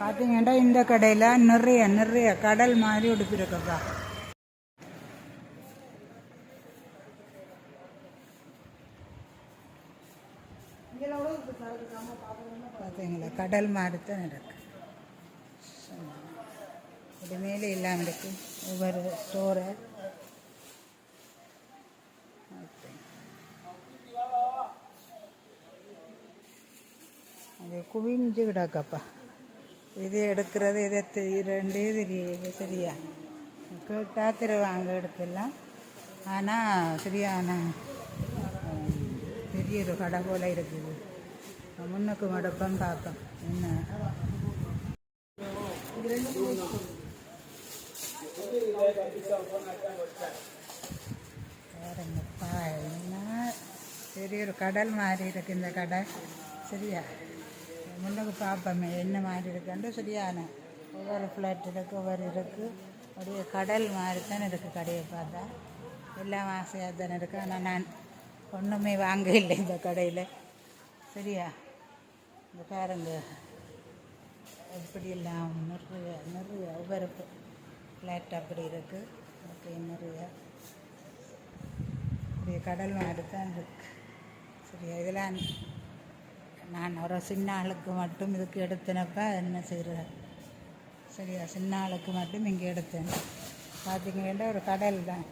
பார்த்தீங்கன்னா இந்த கடையில் நிறைய நிறைய கடல் மாதிரி உடுப்பிருக்கப்பா. பார்த்தீங்களா கடல் மாதிரி தான் இருக்கு. இது மேலே இல்லாமல் இருக்கு. ஒவ்வொரு ஸ்டோரை அது குவிஞ்சு கிடக்கப்பா. இது எடுக்கிறது இதை ரெண்டே தெரியும் சரியா? கேட்டா தருவாங்க எடுத்துலாம் ஆனால் சரியான பெரிய ஒரு கடை போல இருக்குது. முன்னுக்கு மடப்பம் பார்ப்போம் என்ன? பாருங்கப்பா என்ன பெரிய ஒரு கடல் மாதிரி இருக்கு இந்த கடை சரியா? முன்னுக்கு பார்ப்போமே என்ன மாதிரி இருக்குன்ட்டு சரியான. ஒவ்வொரு ஃப்ளாட் இருக்குது ஒவ்வொரு இருக்குது அப்படியே கடல் மாதிரி தானே இருக்குது கடையை பார்த்தா. எல்லாம் ஆசையாக தானே இருக்குது ஆனால் நான் ஒன்றுமே வாங்க இல்லை இந்த கடையில். சரியா? இந்த பாருங்க. எப்படியெல்லாம் நிறைய நிறைய ஒவ்வொரு ஃப்ளாட் அப்படி இருக்குது ஓகே நிறைய. கடல் மாதிரி தான் இருக்குது சரியா? இதெல்லாம் நான் ஒரு சின்ன ஆளுக்கு மட்டும் இதுக்கு எடுத்தினப்ப என்ன செய்கிறேன் சரியா சின்ன ஆளுக்கு மட்டும் இங்கே எடுத்தேன். பார்த்தீங்கன்னா ஒரு கடல் தான்.